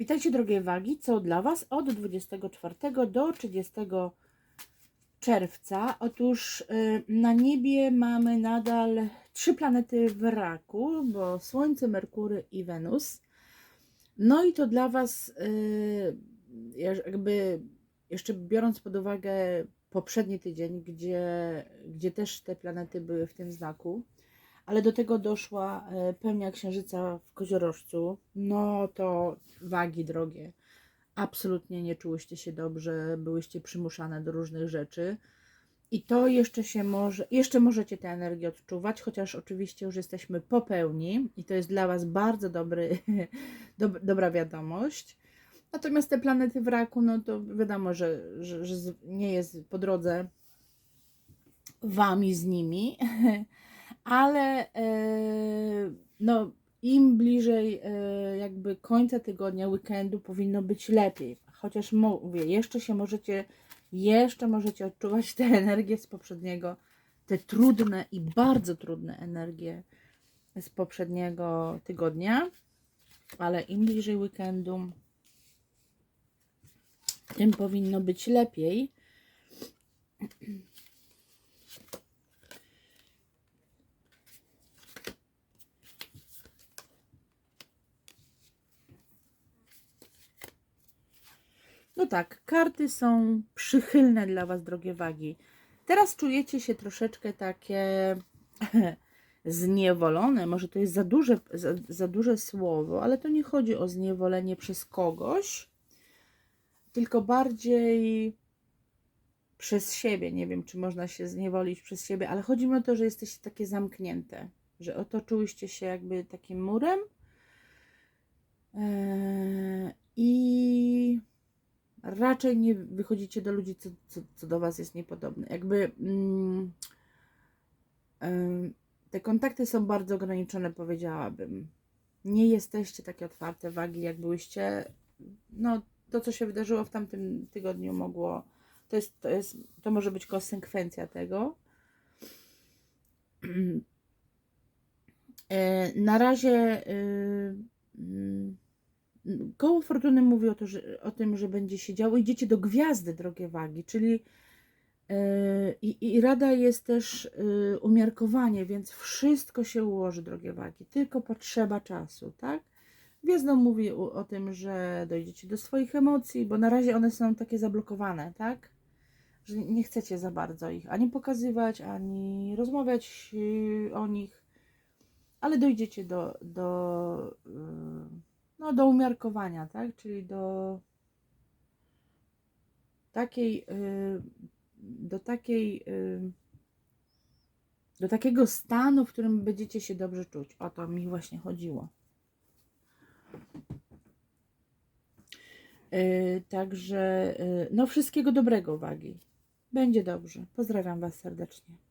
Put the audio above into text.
Witajcie drogie wagi, co dla Was od 24 do 30 czerwca. Otóż y, na niebie mamy nadal trzy planety w raku, bo Słońce, Merkury i Wenus. No i to dla Was y, jakby jeszcze biorąc pod uwagę poprzedni tydzień, gdzie, gdzie też te planety były w tym znaku, ale do tego doszła e, pełnia księżyca w koziorożcu, no to wagi drogie. Absolutnie nie czułyście się dobrze, byłyście przymuszane do różnych rzeczy. I to jeszcze się może, jeszcze możecie tę energię odczuwać, chociaż oczywiście już jesteśmy po pełni i to jest dla Was bardzo dobry, dob, dobra wiadomość. Natomiast te planety w raku, no to wiadomo, że, że, że nie jest po drodze Wami z nimi, ale e, no, im bliżej e, jakby końca tygodnia, weekendu powinno być lepiej. Chociaż mówię, jeszcze się możecie, jeszcze możecie odczuwać te energie z poprzedniego, te trudne i bardzo trudne energie z poprzedniego tygodnia, ale im bliżej weekendu, tym powinno być lepiej. No tak, karty są przychylne dla Was, drogie wagi. Teraz czujecie się troszeczkę takie zniewolone. Może to jest za duże, za, za duże słowo, ale to nie chodzi o zniewolenie przez kogoś, tylko bardziej przez siebie. Nie wiem, czy można się zniewolić przez siebie, ale chodzi mi o to, że jesteście takie zamknięte, że otoczyłyście się jakby takim murem. Eee, raczej nie wychodzicie do ludzi, co, co, co do Was jest niepodobne. Jakby mm, te kontakty są bardzo ograniczone, powiedziałabym. Nie jesteście takie otwarte wagi, jak byłyście. No, to, co się wydarzyło w tamtym tygodniu, mogło. To, jest, to, jest, to może być konsekwencja tego. E, Na razie. y, mm, Koło Fortuny mówi o, to, że, o tym, że będzie się działo. Idziecie do gwiazdy, drogie wagi, czyli yy, i, i rada jest też yy, umiarkowanie, więc wszystko się ułoży, drogie wagi. Tylko potrzeba czasu, tak? Gwiazdą mówi o, o tym, że dojdziecie do swoich emocji, bo na razie one są takie zablokowane, tak? Że nie chcecie za bardzo ich ani pokazywać, ani rozmawiać yy, o nich, ale dojdziecie do, do do umiarkowania, tak? Czyli do takiej, y, do takiej, y, do takiego stanu, w którym będziecie się dobrze czuć. O to mi właśnie chodziło. Y, Także, no, wszystkiego dobrego, wagi. Będzie dobrze. Pozdrawiam Was serdecznie.